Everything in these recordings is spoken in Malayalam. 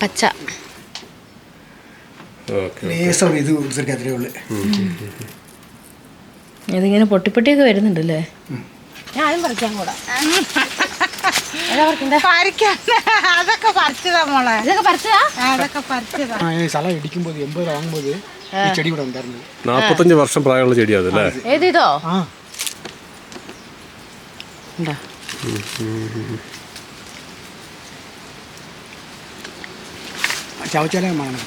പച്ച. ഓക്കെ ലേസം ഇത് അത്രേ ഉള്ളു. ഇതിങ്ങനെ പൊട്ടിപ്പൊട്ടിയൊക്കെ വരുന്നുണ്ടല്ലേ? ഞാനും പറിക്കാൻ കൂടാ. അതൊക്കെ പറിച്ചതാ മോളെ. ഇതൊക്കെ പറിച്ചതാ? അതൊക്കെ പറിച്ചതാ. ഈ സ്ഥലം ഇടിക്കുമ്പോൾ എൺപത് രൂപ വാങ്ങുമ്പോൾ ഈ ചെടി ഇവിടെ ഉണ്ടായിരുന്നു. നാപ്പത്തഞ്ച് വർഷം പ്രായമുള്ള ചെടിയാണ് അല്ലേ? ഏത് ഇതോ. ആ ഉണ്ടോ ചവച്ചാലേ മണം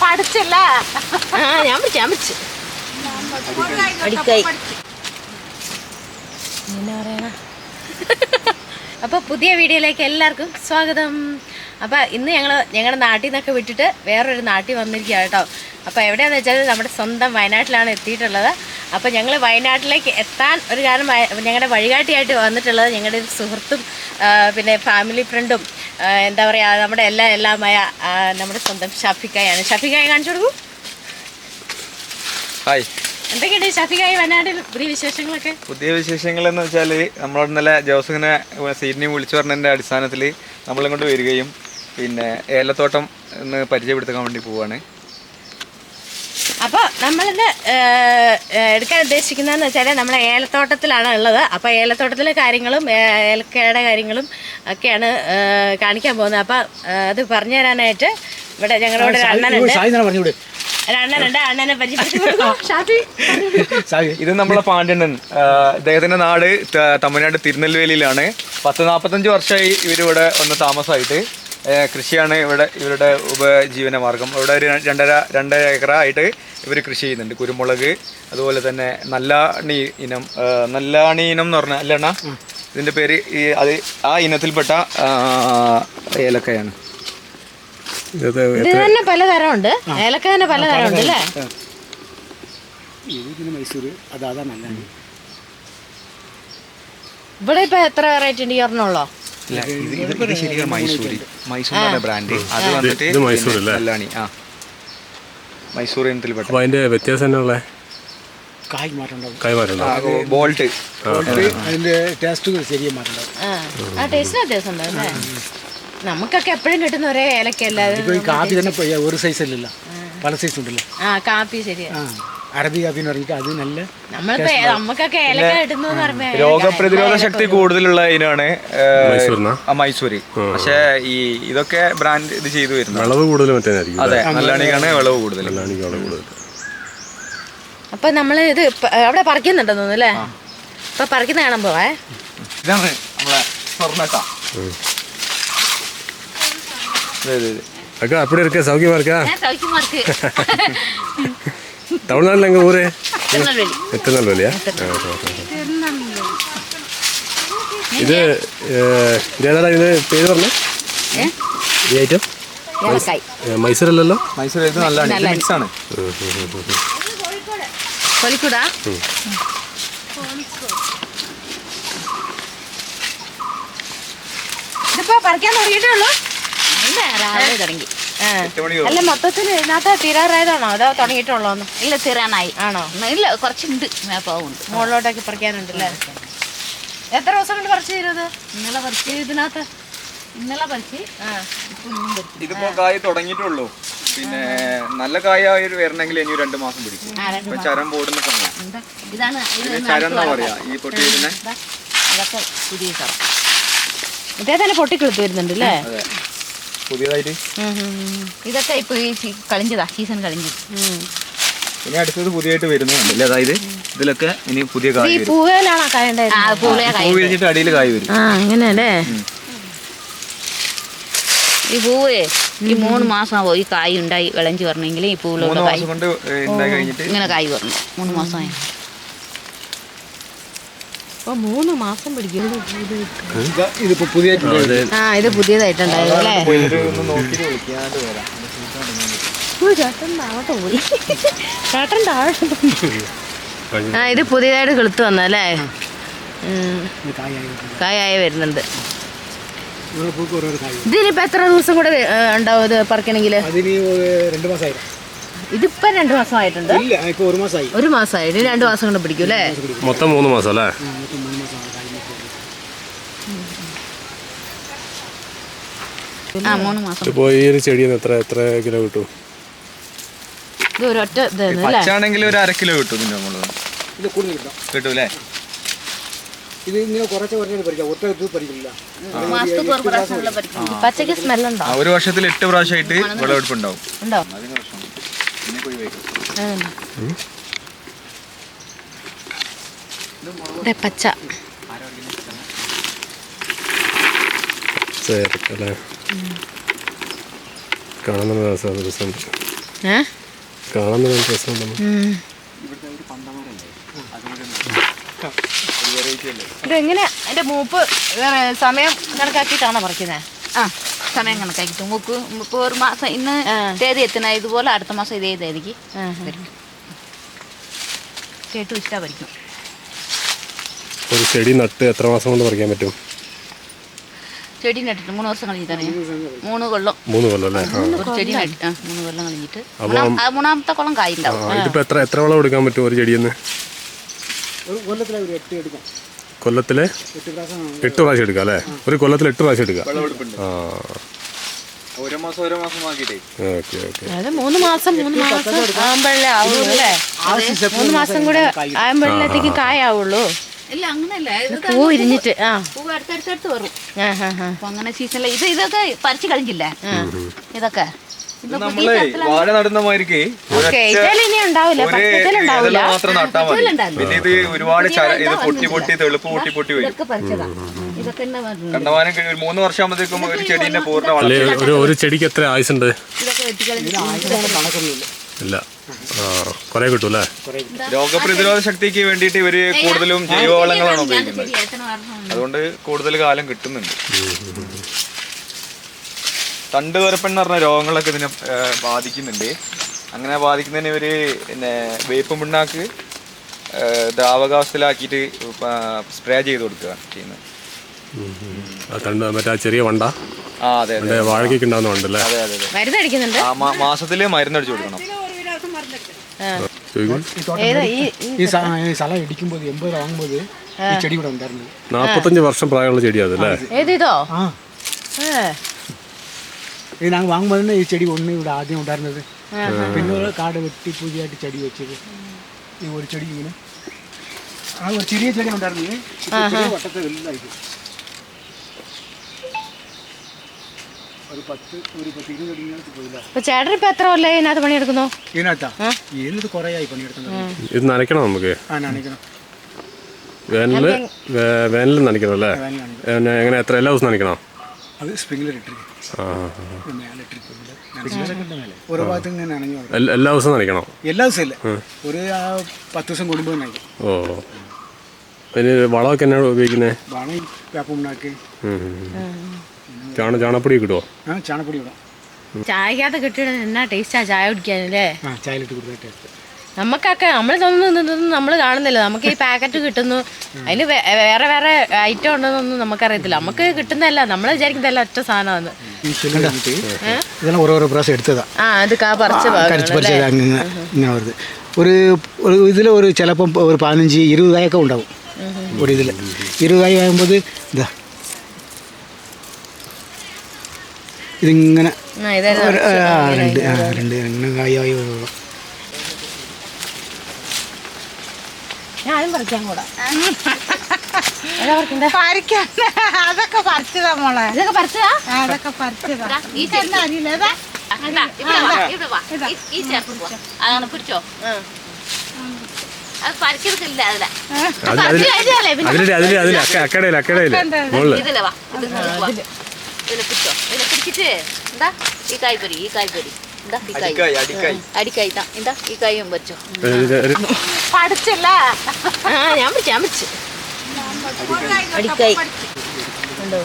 പഠിച്ചില്ല ഞാൻ പിടിച്ചു ഞാൻ പിടിച്ചു അടിക്കായി എന്നാ പറയണ? അപ്പോൾ പുതിയ വീഡിയോയിലേക്ക് എല്ലാവർക്കും സ്വാഗതം. അപ്പോൾ ഇന്ന് ഞങ്ങൾ ഞങ്ങളുടെ നാട്ടിൽ നിന്നൊക്കെ വിട്ടിട്ട് വേറൊരു നാട്ടിൽ വന്നിരിക്കുക കേട്ടോ. അപ്പോൾ എവിടെയാണെന്ന് വെച്ചാൽ നമ്മുടെ സ്വന്തം വയനാട്ടിലാണ് എത്തിയിട്ടുള്ളത്. അപ്പോൾ ഞങ്ങൾ വയനാട്ടിലേക്ക് എത്താൻ ഒരു കാരണം ഞങ്ങളുടെ വഴികാട്ടിയായിട്ട് വന്നിട്ടുള്ളത് ഞങ്ങളുടെ ഒരു സുഹൃത്തും പിന്നെ ഫാമിലി ഫ്രണ്ടും എന്താ പറയുക നമ്മുടെ എല്ലാ എല്ലാമായ നമ്മുടെ സ്വന്തം ഷഫിക്കായാണ് ഷഫിക്കായ കാണിച്ചു കൊടുക്കൂ. ഹായ്. എന്തൊക്കെയുണ്ട് ഷഫിക്കായ വയനാട്ടിൽ പുതിയ വിശേഷങ്ങളൊക്കെ? പുതിയ വിശേഷങ്ങൾ എന്ന് വെച്ചാൽ നമ്മളോട് ഇന്നലെ ജോസഫിനെ സീറ്റിനെ വിളിച്ചു പറഞ്ഞതിന്റെ അടിസ്ഥാനത്തിൽ നമ്മളിങ്ങോട്ട് വരികയും പിന്നെ ഏലത്തോട്ടം ഒന്ന് പരിചയപ്പെടുത്താൻ വേണ്ടി പോവാണ്. അപ്പോൾ നമ്മളിന്ന് എടുക്കാൻ ഉദ്ദേശിക്കുന്നതെന്ന് വെച്ചാൽ നമ്മളെ ഏലത്തോട്ടത്തിലാണ് ഉള്ളത്. അപ്പോൾ ഏലത്തോട്ടത്തിലെ കാര്യങ്ങളും ഏലക്കയുടെ കാര്യങ്ങളും ഒക്കെയാണ് കാണിക്കാൻ പോകുന്നത്. അപ്പോൾ അത് പറഞ്ഞു തരാനായിട്ട് ഇവിടെ ഞങ്ങളോട് അണ്ണനുണ്ട്. അണ്ണനെ. ഇത് നമ്മളെ പാണ്ഡ്യണ്ണൻ. ഇദ്ദേഹത്തിന്റെ നാട് തമിഴ്നാട് തിരുനെൽവേലിയിലാണ്. പത്ത് നാൽപ്പത്തഞ്ച് വർഷമായി ഇവരിവിടെ ഒന്ന് താമസമായിട്ട്. കൃഷിയാണ് ഇവിടെ ഇവരുടെ ഉപജീവന മാർഗം ഇവിടെ ഒരു രണ്ടര രണ്ടര ഏക്കറായിട്ട് ഇവർ കൃഷി ചെയ്യുന്നുണ്ട്. കുരുമുളക് അതുപോലെ തന്നെ നല്ലാണി ഇനം നല്ലാണി ഇനം എന്ന് പറഞ്ഞാൽ അല്ലണ്ണ ഇതിന്റെ പേര് ഈ അത് ആ ഇനത്തിൽപ്പെട്ട ഏലക്കയാണ്. ഇത് ഏലക്ക തന്നെ പലതരമുണ്ട് അല്ലേ? ഇതിന് മൈസൂർ അത് ഇവിടെ ഇപ്പൊ എത്ര വെറൈറ്റി ഉണ്ട് ഈ ഒരെണ്ണമുള്ളോ മൈസൂരി. മൈസൂർ ബ്രാൻഡ് അത് വന്നിട്ട് ഇത് മൈസൂർ അല്ലേ? ആ. മൈസൂർ ഇനത്തിൽപ്പെട്ട അപ്പോൾ അതിന്റെ വ്യത്യാസം എന്നാ ഉള്ളത് കായ് മാറ്റം ഉണ്ടാവും കൈമാറുണ്ടോ ബോൾട്ട്. അതിന്റെ ടേസ്റ്റ് മാറ്റം ഉണ്ടാവും ആ ആ ടേസ്റ്റിന് വ്യത്യാസം ഉണ്ട് അല്ലേ? നമുക്കൊക്കെ എപ്പോഴും കിട്ടുന്ന ഒരേ ഏലക്കല്ല ഇപ്പൊ ഈ കാപ്പി തന്നെ ഇപ്പൊ ഒരു സൈസ് അല്ലല്ലോ. പല സൈസ് ഉണ്ടല്ലോ. ആ കാപ്പി ശരിയാ. ആ. അറബി കാപ്പി എന്ന് പറഞ്ഞിട്ട് അത് നല്ല നമ്മളിപ്പോ നമുക്കൊക്കെ ഏലക്ക കിട്ടുന്നു പറയുമ്പോ രോഗപ്രതിരോധ ശക്തി കൂടുതലുള്ള ഇനാണ് മൈസൂരിനാ മൈസൂരി പക്ഷേ ഈ ഇതൊക്കെ ബ്രാൻഡ് ഇത് ചെയ്തു വരുന്നത് വിളവ് കൂടുതൽ മറ്റേനായിരിക്കും അതെ നല്ലാണിക്കാണ് വിളവ് കൂടുതൽ നല്ലാണിക്ക് വിളവ് കൂടുതൽ അപ്പൊ നമ്മള് ഇത് പ- അവിടെ പറിക്കുന്നുണ്ടെന്ന് തോന്നുന്നു അല്ലേ ഇപ്പൊ പറിക്കുന്ന കാണാൻ പോവേ ഇതാണ് നമ്മളെ സ്വർണ്ണക്ക அக்கா அப்படி இருக்க சௌக்கியமா இருக்கா സൗഖ്യമാർക്ക് தமிழ்நாட்டில் തമിഴ്നാട്ടിൽ എങ്ങനെ ഊര് വലിയ ഇത് ഏതാടാ ഇത് പേര് പറഞ്ഞു? ഈ ഐറ്റം മൈസൂരല്ലല്ലോ? മൈസൂർ ഇത് നല്ല മിക്സ് ഇതിപ്പോ പറിക്കാൻ തുടങ്ങിയിട്ടേ ഉള്ളൂ. തുടങ്ങി. അല്ല മൊത്തത്തിൽ ഇതിനകത്ത് തീരാറായതാണോ? അതോ തുടങ്ങിയിട്ടുള്ളോ ഇല്ല തീരാനായി ആണോ? ഇല്ല കുറച്ചുണ്ട്. മേപ്പാവുണ്ട് മുകളിലോട്ടൊക്കെ പറിക്കാനുണ്ടല്ലേ? എത്ര ദിവസം കൊണ്ട് പറിച്ചു തരുന്നത് ഇന്നലെ പറിച്ച് ഇതിനകത്ത് ഇന്നലെ പറിച്ച് ആ. ഇതിപ്പോ കായ് തുടങ്ങിയിട്ടുള്ളൂ. പിന്നെ നല്ല കായ വരണമെങ്കിൽ ഇനി രണ്ട് മാസം പിടിക്കും. ഇപ്പൊ ചരം പോടുന്ന സമയം. ഇതാണ് ഇത് ചരം എന്നാ പറയാ? ഈ പൊട്ടി വരുന്ന ഇതാ, ഇതൊക്കെ പുതിയ ഇതേ തന്നെ പൊട്ടിക്കെടുത്ത് വരുന്നുണ്ട് അല്ലേ? പുതിയതായിട്ട്. ഇതൊക്കെ ഇപ്പൊ ഈ സീ- സീസൺ കളിഞ്ഞത് ഇനി അടുത്തത് പുതിയതായിട്ട് വരുന്നുണ്ട് അതായത് ഇതിലൊക്കെ ഇനി പുതിയ കായ് ഈ വരും. പൂവേലാണോ കായ ആ പൂളിയ പൂ കായ വിരിഞ്ഞിട്ട് അടിയിൽ കായ് വരും. ആ അങ്ങനെയല്ലേ ഈ പൂവേ ഈ മൂന്ന് മാസം ഈ കായ് ഉണ്ടായി വിളഞ്ചു വരണമെങ്കിൽ ഈ പൂവിലുള്ള മൂന്ന് മാസം കൊണ്ട് ഏ, കഴിഞ്ഞിട്ട്? ഇങ്ങനെ കായ് വരണം. മൂന്ന് മാസമായി. മൂന്ന് മാസം പിടിക്കും ഇത് ഇതിപ്പോ പുതിയ ആ ഇത് പുതിയതായിട്ടുണ്ടായത് അല്ലേ? പോയിട്ട് ഒന്ന് നോക്കിയിട്ട് വരാം. ഓ, ചേട്ടൻ താഴോട്ട് പോയി. ചേട്ടൻ താഴോട്ട് ആ ഇത് പുതിയതായിട്ട് കിളുത്ത് വന്നല്ലേ. കായായി വരുന്നുണ്ട്. ഇതിനിപ്പോ എത്ര ദിവസം കൂടെ ഉണ്ടാവും ഇത് പറിക്കണമെങ്കിൽ അതിന് രണ്ട് മാസമായി ഇതിപ്പോ രണ്ട് മാസമായിട്ടുണ്ട്. ഒരു മാസമായി ഇനി രണ്ട് മാസം കൊണ്ട് പിടിക്കും അല്ലേ? മൊത്തം മൂന്ന് മാസം അല്ലേ? ആ മാസം ഈ ഒരു ചെടിയിൽ എത്ര എത്ര കിലോ കിട്ടും? ഇത് പച്ചാണെങ്കിൽ ഒരു അര കിലോ കിട്ടും ഇത് ഇത് പച്ചക്ക് സ്മെല്ലുണ്ടോ ഒരു വർഷത്തിൽ എട്ട് പ്രാവശ്യമായിട്ട് വിളവെടുപ്പ് ഉണ്ടാവും അതുണ്ടോ? പച്ച. ചേർക്കല്ലേ? കാണുന്ന കാണാൻ കാണുന്ന രസം രസമുണ്ട് രസമുണ്ട്. ഇതെങ്ങനെ എന്റെ മൂപ്പ് വേറെ സമയം കണക്കാക്കിയിട്ടാണോ പറിക്കുന്നത് ആ. സമയം കണക്കാക്കിട്ട് മുക്ക് ഇപ്പോൾ ഒരു മാസം ഇന്ന്. തേതി എത്തുന്ന ഇതുപോലെ അടുത്ത മാസം ഇതേ തേതിക്ക് കേട്ടു ഇഷ്ടം പറിക്കും ഒരു ചെടി നട്ട് എത്ര മാസം കൊണ്ട് പറിക്കാൻ പറ്റും? ചെടി നട്ടിട്ട് മൂന്ന് വർഷം കഴിഞ്ഞിട്ടാണ് മൂന്ന് കൊല്ലം. മൂന്ന് കൊല്ലം അല്ലേ? ഒരു ചെടി നട്ടിട്ട് ആ മൂന്ന് കൊല്ലം കഴിഞ്ഞിട്ട്. ആ, മൂന്നാമത്തെ കൊല്ലം കായ് ഉണ്ടാവും. ഇതിപ്പോ എത്ര എത്ര വളം എടുക്കാൻ പറ്റും ഒരു ചെടിയെന്ന്? ഒരു കൊല്ലത്തിലെ ഒരു എട്ട് എടുക്കാം. കൊല്ലത്തിൽ എട്ട് പ്രാവശ്യം എടുക്കുക അല്ലേ? ഒരു കൊല്ലത്തിൽ എട്ട് പ്രാവശ്യം എടുക്കുക വിളവെടുപ്പുണ്ട് ആ. ഓരോ മാസം ഓരോ മാസം ഓക്കെ ഓക്കെ. മൂന്ന് മാസം മൂന്ന് മാസം ആകുമ്പോഴേ ആവുള്ളൂ അല്ലേ? മൂന്ന് മാസം കൂടെ ആകുമ്പോഴത്തേക്ക് കായാവുള്ളൂ. ഇല്ല അങ്ങനെയല്ല. ഇത് പൂ ഇരിഞ്ഞിട്ട് ആ. അടുത്തടുത്തടുത്ത് വരും. അങ്ങനെ ഇത് ഇതൊക്കെ പറിച്ചു കഴിഞ്ഞില്ലേ ഇതൊക്കെ. ഇത് നമ്മളെ വാഴ നടുന്ന മാതിരിക്ക് ഇനി ഉണ്ടാവില്ല. ഒരു ഉണ്ടാവില്ല ഇതെല്ലാം മാത്രം നട്ടാ മതി. പിന്നെ ഇത് ഒരുപാട് ഇത് പൊട്ടി പൊട്ടി തെളുപ്പ് പൊട്ടി പൊട്ടി വരും. കണ്ടമാനം ഒരു മൂന്ന് വർഷം ആകുമ്പോഴത്തേക്കും ഒരു ചെടീന്റെ പൂർണ വളർച്ച ഒരു ഒരു ചെടിക്ക് എത്ര ആയുസുണ്ട് ഇതൊക്കെ വെട്ടിക്കളഞ്ഞ് കണക്കൊന്നുമില്ല ഇല്ല. കുറേ കിട്ടും അല്ലേ? രോഗപ്രതിരോധ ശക്തിക്ക് വേണ്ടിയിട്ട് ഇവർ കൂടുതലും ജൈവവളങ്ങളാണ് ഉപയോഗിക്കുന്നത്. അതുകൊണ്ട് കൂടുതൽ കാലം കിട്ടുന്നുണ്ട്. തണ്ട് തുരപ്പെന്ന് പറഞ്ഞ രോഗങ്ങളൊക്കെ ഇതിനെ ബാധിക്കുന്നുണ്ട്. അങ്ങനെ ബാധിക്കുന്നതിന് ഇവർ പിന്നെ വേപ്പ് പിണ്ണാക്ക് ഏഹ്, ദ്രാവകാവസ്ഥയിലാക്കിയിട്ട് സ്പ്രേ ചെയ്ത് കൊടുക്കുക ചെയ്യുന്നത്. ആ തണ്ട് മറ്റേ ചെറിയ വണ്ട? ആ അതെ അതെ. അതെ അതെ ആ മാ- മാസത്തിൽ മരുന്നടിച്ചു കൊടുക്കണം. ചോദിക്കും. ഏതാ ഈ ഈ- ഈ ഈ സ്ഥലം ഇടിക്കുമ്പോൾ എൺപത് രൂപ വാങ്ങുമ്പോൾ ഈ ചെടി ഇവിടെ ഉണ്ടായിരുന്നു. നാൽപ്പത്തഞ്ച് വർഷം പ്രായമുള്ള ചെടിയാണ് അതല്ലേ ആ. ഏ ഇത് ഞങ്ങൾ വാങ്ങുമ്പോൾ തന്നെ ഈ ചെടി ഒന്ന് ഇവിടെ ആദ്യം ഉണ്ടായിരുന്നത്. പിന്നെ ഒരു കാട് വെട്ടി പൂജയായിട്ട് ചെടി വെച്ചത്. ഈ ഒരു ചെടി ഇങ്ങനെ. ആ ഒരു ചെറിയ ചെടി ഉണ്ടായിരുന്നത് വട്ടത്തെ വലുതായിട്ട് ഒരു പത്ത് ഒരു പത്ത് ഇരുപത് പോയില്ല. ഇപ്പൊ ചേട്ടൻ ഇപ്പൊ എത്ര കൊല്ലേ ഇതിനകത്ത് പണിയെടുക്കുന്നു? ഇതിനകത്താ? കുറേ ആയി പണിയെടുക്കുന്നത്. ഇത് നനയ്ക്കണം നമുക്ക്. വേനലിൽ വേനലിൽ നനയ്ക്കണം അല്ലേ? എങ്ങനെ എത്ര എല്ലാ ദിവസം നനയ്ക്കണോ? അത് സ്പ്രിംഗ്ലർ ഓരോ ഭാഗത്ത് ഇങ്ങനെ നനഞ്ഞു എല്ലാ- ദിവസം ദിവസവും നനയ്ക്കണോ എല്ലാ ദിവസവും ഇല്ല ഒരു ആ, പത്ത് ദിവസം കൂടുമ്പോൾ നനയ്ക്കും ഓ. അതിന് വളമൊക്കെ എന്നാണ് ഉപയോഗിക്കുന്നത് ചാണ ചാണപ്പൊടി കിട്ടുമോ ആ ചാണപ്പൊടി ഇടാം. ചായക്കകത്ത് കിട്ടിയത് എന്നാ ടേസ്റ്റാ ചായ കുടിക്കാനല്ലേ ആ ചായലിട്ട് കൊടുത്ത ടേസ്റ്റ് നമുക്കൊക്കെ നമ്മൾ തോന്നുന്നു നമ്മൾ കാണുന്നില്ല. നമുക്ക് ഈ പാക്കറ്റ് കിട്ടുന്നു. അതിന് വേറെ വേറെ ഐറ്റം ഉണ്ടെന്നൊന്നും നമുക്കറിയത്തില്ല. നമുക്ക് കിട്ടുന്നതല്ല. നമ്മൾ വിചാരിക്കുന്നതല്ല ഒറ്റ സാധനമാണ് ഇങ്ങനെ വരുന്നത്. ഒരു ഒരു ഇതിൽ ഒരു ചിലപ്പം ഒരു പതിനഞ്ച് ഇരുപത് കായൊക്കെ ഉണ്ടാവും. ഒരു ഇതിൽ ഇരുപത് കായ ആകുമ്പോൾ ഇതാ. ഇതിങ്ങനെ രണ്ട് ആ, രണ്ട് അങ്ങനെ കായായി വരുള്ളൂ ഞാനും പറിക്കാൻ കൂടാ. പറിക്കാൻ അതൊക്കെ പറിച്ചതാ മോളെ. ഇതൊക്കെ പറിച്ചതാ? ആ, അതൊക്കെ പറിച്ചതാ. ഈ ഇതെന്താ അറിയില്ല. ഈ- പോ. അതാണ് പിടിച്ചോ? അത് പറിക്കത്തില്ല അതിലെ. അത് അതിൽ അതിൽ അതിൽ അതിൽ അക്ക അക്കടയിൽ അക്കടയിൽ മുകളിൽ ഇതിലെ വാ ഇത് ഇത് വാ. ഇതിലെ. പിടിച്ചോ? ഇതിലെ പിടിച്ചിട്ട് എന്താ ഈ കായ്പൊരി ഈ കായ് പൊരി എന്താ ഈ കായ് അടിക്കായി ഈ കൈയും വെച്ചോ. പഠിച്ചില്ല? ആ ഞാൻ പിടിച്ചു ഞാൻ പിടിച്ചു അടിക്കായ്. ഉണ്ടോ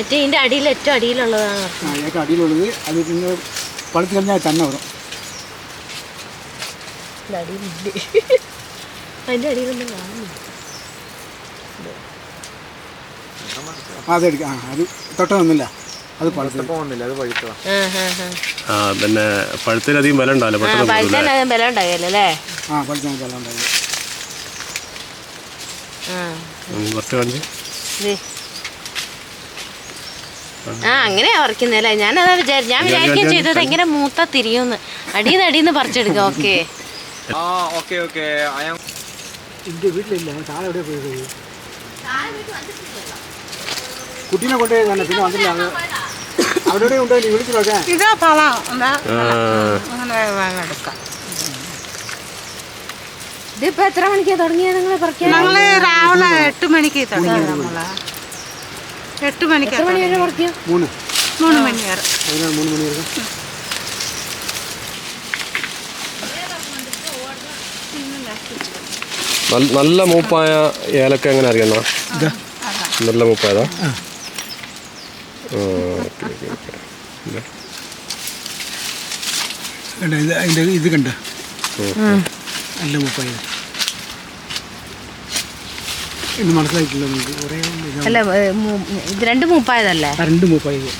ഏറ്റവും ഇതിന്റെ അടിയിൽ ഏറ്റവും അടിയിലുള്ളതാണ്. ഇതിനൊക്കെ അടിയിലുള്ളത്. അത് പിന്നെ പഴുത്ത് കഴിഞ്ഞാൽ തന്നെ വരും. ഇതിന്റെ അടിയിലൊന്നും കാണുന്നില്ല. ആ, അത് ആ അത് തൊട്ടൊന്നുമില്ല അത് പോകുന്നില്ല അത് ആ പിന്നെ പഴുത്തതിലധികം വില ഉണ്ടാവില്ല പെട്ടെന്ന് പോകും അല്ലേ? ബലം ആ പഴുത്ത വെള്ളം ഉണ്ടായി ഉം, കുറച്ച് കാണിച്ച്. ദേ. ആ അങ്ങനെയാ പറിക്കുന്നല്ലേ ഞാനതാ വിചാരിച്ചു ഞാൻ വിചാരിക്കുകയും ചെയ്തത് എങ്ങനെ മൂത്ത തിരിയുമെന്ന് അടിയിൽ നിന്ന് പറിച്ചെടുക്കാം ഓക്കെ. ആ ഓക്കെ ഓക്കെ. അയാൾ എന്റെ വീട്ടിലില്ല ഞാൻ താഴെ എവിടെ പോയി? പോയി കുട്ടീനെ കൊണ്ടുപോയി തന്നെ പിന്നെ വന്നില്ല അത് ഇതാ പഴം എന്താ ആ. അങ്ങനെ വേഗം എടുക്കാം. ഇതിപ്പോ എത്ര മണിക്കാ തുടങ്ങിയത് നിങ്ങൾ പറിക്കാൻ? ഞങ്ങൾ രാവിലെ എട്ട് മണിക്ക് തുടങ്ങി നമ്മൾ. എട്ട് മണിക്ക് എത്ര മണി വരെ പറിക്കും? മൂന്ന്. മൂന്ന് മണി വരെ. മൂന്ന് മണി വരെ. നല്ല- മൂപ്പായ ഏലക്ക എങ്ങനെ അറിയണ നല്ല മൂപ്പായതാ? Okay, okay, okay. ഇതാ. കണ്ട ഇത് അതിന്റെ ഇത് കണ്ട? നല്ല മുപ്പായ. ഇന്ന് മനസ്സിലായിട്ടില്ല നമുക്ക്. കുറേ അല്ല ഇത് രണ്ട് മൂപ്പായതല്ലേ? രണ്ട് മൂപ്പായത്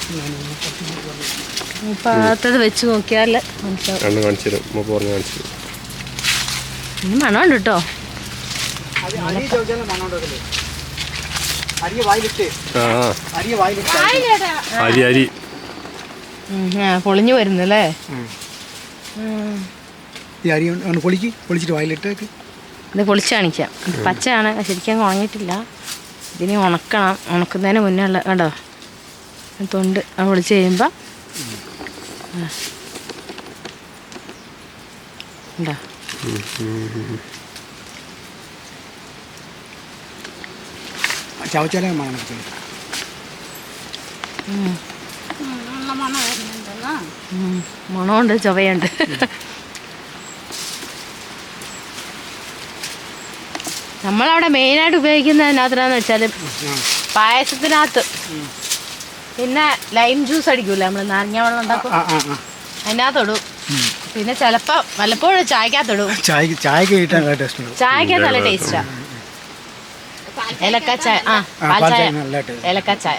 മൂപ്പാത്തത് വെച്ച് നോക്കിയാൽ മനസ്സിലാവും. കണ്ണ് കാണിച്ചു തരും മൂപ്പ് പറഞ്ഞ് കാണിച്ചു തരും. ഇനി മണമുണ്ട് കേട്ടോ. അരി അരി. പൊളിഞ്ഞു വരുന്നല്ലേ? ഈ അരി ഒന്ന് പൊളിക്ക് പൊളിച്ചിട്ട് വായിലിട്ടേക്ക്. ഇത് പൊളിച്ച് കാണിക്കാം. ഇത് പച്ചയാണ് ശരിക്കും ഉണങ്ങിട്ടില്ല ഉണങ്ങിയിട്ടില്ല. ഇതിനെ ഉണക്കണം. ഉണക്കുന്നതിന് മുന്നേ ഉള്ള കണ്ടോ? തൊണ്ട് അത് പൊളിച്ച് കഴിയുമ്പോൾ ഉണ്ടോ ചവച്ചാലേ മണം കിട്ടും നല്ല മണം വരുന്നുണ്ടല്ലോ. ഉം, മണമുണ്ട് ചൊവയുണ്ട്. നമ്മളവിടെ മെയിനായിട്ട് ഉപയോഗിക്കുന്നത് അതിനകത്തിനാന്ന് വെച്ചാൽ പായസത്തിനകത്ത് പിന്നെ ലൈം ജ്യൂസ് അടിക്കൂല നമ്മൾ നാരങ്ങ വെള്ളം ഉണ്ടാക്കും. ആ ആ. ആ അതിനകത്തിടും പിന്നെ ചിലപ്പോൾ വല്ലപ്പോഴും ചായക്കകത്തിടും. ചായക്ക് ചായക്ക് ചായക്കകത്ത് നല്ല ടേസ്റ്റാ ഏലക്ക ചായ ആ പാൽ ചായ ഏലക്ക ചായ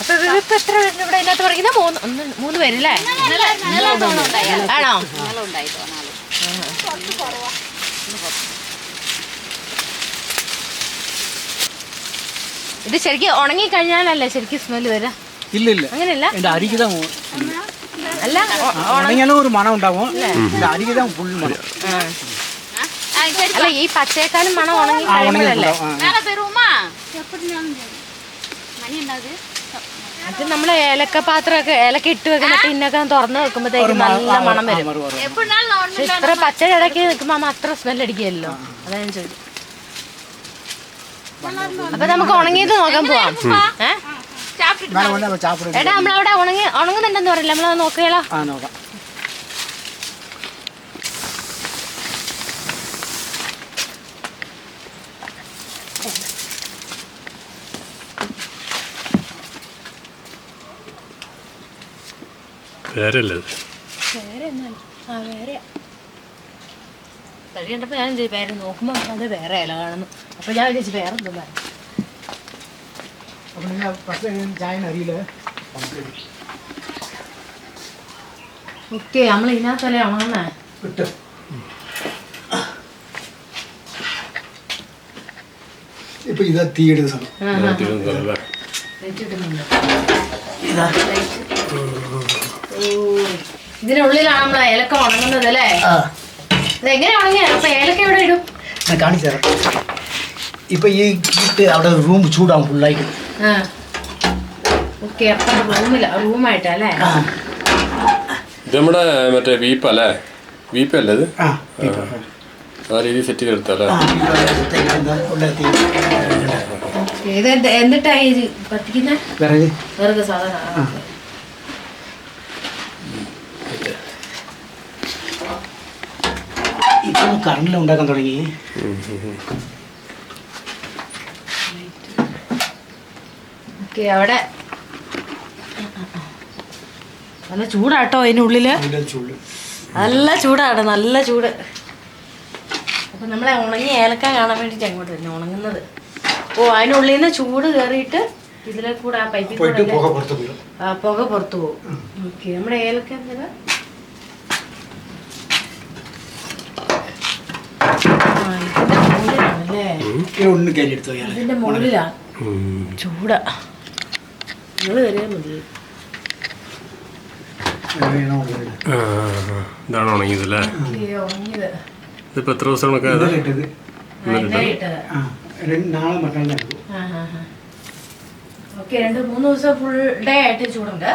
അപ്പൊ ഇപ്പൊ എത്ര പേരുണ്ട് ഇവിടെ ഇതിനകത്ത് പറയുന്നത് മൂന്ന് ഒന്ന് മൂന്ന് പേരല്ലേ ആണോ? ഇത് ശരിക്കും ഉണങ്ങി കഴിഞ്ഞാലല്ലേ ശരിക്കും സ്മെൽ വരാ? ഇല്ല ഇല്ല അങ്ങനെയല്ല അല്ല ഉണങ്ങിയാലും ഒരു മണം ഉണ്ടാവും. അരികിതാണ് ഫുൾ മണം. അല്ല ഈ പച്ചേക്കാലും മണം ഉണങ്ങി കഴിയുമ്പോഴല്ലേ? അത്? നമ്മൾ ഏലക്ക പാത്രമൊക്കെ ഏലക്ക ഇട്ട് വെക്കുന്ന പിന്നൊക്കെ തുറന്ന് വെക്കുമ്പോഴത്തേക്കും നല്ല മണം വരും. പക്ഷെ ഇത്ര പച്ച ഇടയ്ക്ക് നിൽക്കുമ്പോൾ അമ്മ അത്ര സ്മെൽ അടിക്കുകയല്ലോ അതാ ഞാൻ ചോദിച്ചു അപ്പൊ നമുക്ക് ഉണങ്ങിയത് നോക്കാൻ പോവാം. ഏഹ് എടാ നമ്മളവിടെ ഉണങ്ങി ഉണങ്ങുന്നുണ്ടെന്ന് പറയില്ല? നമ്മളത് നോക്കിയാലോ? ആ നോക്കാം. ഞാൻ പേര് നോക്കുമ്പോ അത് വേറെ ഇല കാണുന്നു. അപ്പൊ ഞാൻ വിചാരിച്ചു വേറെ എന്തും നിങ്ങൾ ചായ ഓക്കെ നമ്മൾ ഇതിനകത്തല്ലേ ഉണങ്ങുന്നേ കിട്ടും ഇപ്പൊ ഇതാ തീ എടുത്ത സമയം ഇതിനുള്ളിലാണ് നമ്മൾ ഏലക്ക ഉണങ്ങുന്നത് അല്ലേ? എങ്ങനെ ഉണങ്ങിയ? അപ്പൊ ഏലക്ക എവിടെ ഇടും? ഞാൻ കാണിച്ചു തരാം. ഇപ്പൊ ഈ അവിടെ റൂം ചൂടാവും ഫുള്ളായിട്ട് ഇത് നമ്മുടെ മറ്റേ വീപ്പ അല്ലേ? വീപ്പ അല്ലേ ഇത്? ആ രീതി സെറ്റ് ചെയ്തെടുത്തല്ലേ ഇതാ തീ ഇത് എന്ത്- എന്നിട്ടാ ഇത് കത്തിക്കുന്ന വിറക്. വെറുതെ സാധനം. ഇപ്പം കറണ്ടിൽ ഉണ്ടാക്കാൻ തുടങ്ങി. ഓക്കെ അവിടെ. നല്ല ചൂടാട്ടോ അതിനുള്ളിൽ നല്ല ചൂടാണ് നല്ല ചൂട്. അപ്പൊ നമ്മളെ ഉണങ്ങി ഏലക്ക കാണാൻ വേണ്ടിട്ട് അങ്ങോട്ട് തന്നെ ഉണങ്ങുന്നത്. ഓ അതിനുള്ളിൽ നിന്ന് ചൂട് കയറിയിട്ട് ഇതിലെ കൂടെ ആ പൈപ്പിൽ കൂടെ ആ, പുക പുറത്തു പോകും ഓക്കെ നമ്മുടെ ഏലക്ക എന്താ ഇതിന്റെ മുകളിലാണ് ചൂടാ. നിങ്ങൾ കയറിയാൽ മതി. ഇതാണ് ഉണങ്ങിയതല്ലേ? ഈ ഉണങ്ങിയത്. ഇതിപ്പോ എത്ര ദിവസം ഉണക്കാതെ നാളെ മറ്റന്നാൾ ആ ആ ആ. ഓക്കെ രണ്ട് മൂന്ന് ദിവസം ഫുൾ ഡേ ആയിട്ട് ചൂടുണ്ട്.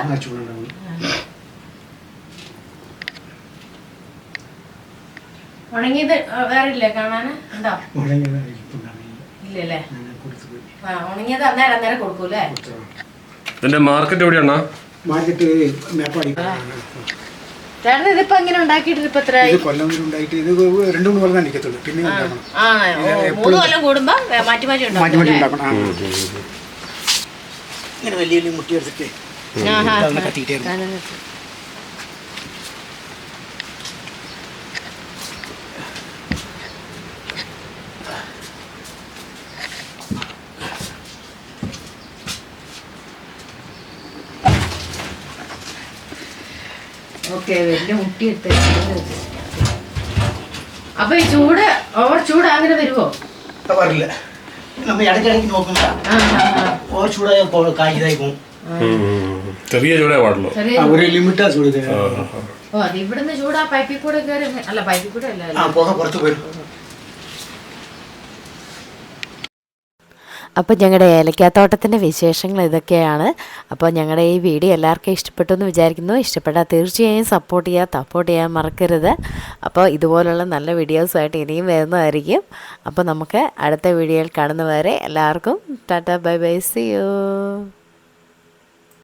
ഉണങ്ങിയത് വേറെ കാണാന്? എന്താ ഉണങ്ങിയത് ഇല്ലല്ലേ? ഉണങ്ങിയത് അന്നേരം അന്നേരം കൊടുക്കൂലേ ഇതിന്റെ മാർക്കറ്റ് എവിടെയാണ്? മാർക്കറ്റ് മേപ്പാടി. ചേട്ടൻ ഇതിപ്പോ എങ്ങനെ ഉണ്ടാക്കിയിട്ട് ഇപ്പൊ എത്ര ഇത് കൊല്ലം വരെ ഉണ്ടായിട്ട് ഇത് രണ്ടു മൂന്ന് കൊല്ലം നിൽക്കത്തുള്ളൂ. പിന്നെ ഉണ്ടാക്കണം ആ ഓ, മൂന്ന് കൊല്ലം കൂടുമ്പോ വേ- മാറ്റി മാറ്റി മാറ്റി മാറ്റി ഉണ്ടാക്കും ഉണ്ടാക്കണം. ആ. ഇങ്ങനെ വലിയ വലിയ മുട്ടി എടുത്തിട്ട് അതൊന്ന് ഓക്കെ വലിയ മുട്ടി എടുത്ത് അപ്പൊ ഈ ചൂട് ഓവർ ചൂട് അങ്ങനെ വരുമോ വരില്ല. നമ്മ ഇടയ്ക്കിടയ്ക്ക് നോക്കുമ്പോ ഓവർ ചൂടായ കായ്ച്ചതായി പോകും ചെറിയ ചൂടേ പാടുള്ളൂ. ഒരു ലിമിറ്റാ ചൂട് ഓ അത് ഇവിടുന്ന് ചൂടാ പൈപ്പിൽ കൂടെ കയറി അല്ല പൈപ്പിൽ കൂടെ അല്ല പുറത്ത് പോരും. അപ്പോൾ ഞങ്ങളുടെ ഏലക്കാത്തോട്ടത്തിന്റെ വിശേഷങ്ങൾ ഇതൊക്കെയാണ്. അപ്പോൾ ഞങ്ങളുടെ ഈ വീഡിയോ എല്ലാവർക്കും ഇഷ്ടപ്പെട്ടു എന്ന് വിചാരിക്കുന്നു. ഇഷ്ടപ്പെട്ടാൽ തീർച്ചയായും സപ്പോർട്ട് ചെയ്യുക സപ്പോർട്ട് ചെയ്യാൻ മറക്കരുത്. അപ്പോൾ ഇതുപോലുള്ള നല്ല വീഡിയോസുമായിട്ട് ഇനിയും വരുന്നതായിരിക്കും. അപ്പോൾ നമുക്ക് അടുത്ത വീഡിയോയിൽ കാണുന്നവരെ എല്ലാവർക്കും tata bye bye see you